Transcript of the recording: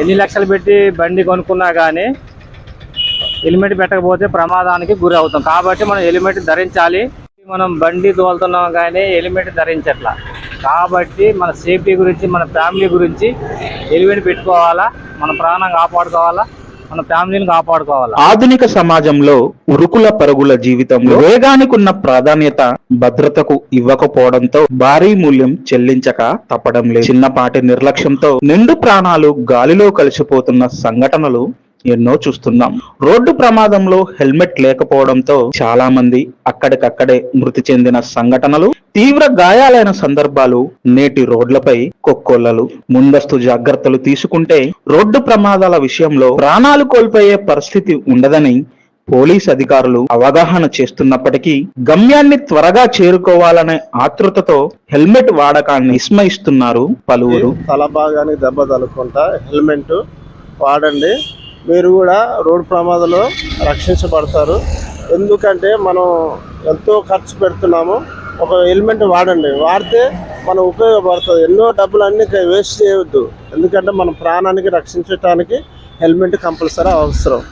ఎన్ని లక్షలు పెట్టి బండి కొనుక్కున్నా కానీ హెల్మెట్ పెట్టకపోతే ప్రమాదానికి గురి అవుతాం. కాబట్టి మనం హెల్మెట్ ధరించాలి. మనం బండి తోలుతున్నాం కానీ హెల్మెట్ ధరించట్లా. కాబట్టి మన సేఫ్టీ గురించి మన ఫ్యామిలీ గురించి హెల్మెట్ పెట్టుకోవాలా మన ప్రాణం కాపాడుకోవాలా మన ఫ్యామిలీని కాపాడుకోవాలి? ఆధునిక సమాజంలో ఉరుకుల పరుగుల జీవితంలో వేగానికి ఉన్న ప్రాధాన్యత భద్రతకు ఇవ్వకపోవడంతో భారీ మూల్యం చెల్లించక తప్పడం లేదు. చిన్నపాటి నిర్లక్ష్యంతో నిండు ప్రాణాలు గాలిలో కలిసిపోతున్న సంఘటనలు ఎన్నో చూస్తున్నాం. రోడ్డు ప్రమాదంలో హెల్మెట్ లేకపోవడంతో చాలా మంది అక్కడికక్కడే మృతి చెందిన సంఘటనలు తీవ్ర గాయాలైన సందర్భాలు నేటి రోడ్లపై కొక్కొల్లలు ముందస్తు జాగ్రత్తలు తీసుకుంటే రోడ్డు ప్రమాదాల విషయంలో ప్రాణాలు కోల్పోయే పరిస్థితి ఉండదని పోలీస్ అధికారులు అవగాహన చేస్తున్నప్పటికీ గమ్యాన్ని త్వరగా చేరుకోవాలనే ఆతృతతో హెల్మెట్ వాడకాన్ని విస్మయిస్తున్నారు పలువురు. తల భాగానికి దెబ్బ తలుకుంటా హెల్మెట్ వాడండి. మీరు కూడా రోడ్డు ప్రమాదంలో రక్షించబడతారు. ఎందుకంటే మనం ఎంతో ఖర్చు పెడుతున్నాము. ఒక హెల్మెట్ వాడండి. వాడితే మనం ఉపయోగపడుతుంది. ఎన్నో డబ్బులు అన్నీ వేస్ట్ చేయవద్దు ఎందుకంటే మన ప్రాణానికి రక్షించడానికి హెల్మెట్ కంపల్సరీ అవసరం.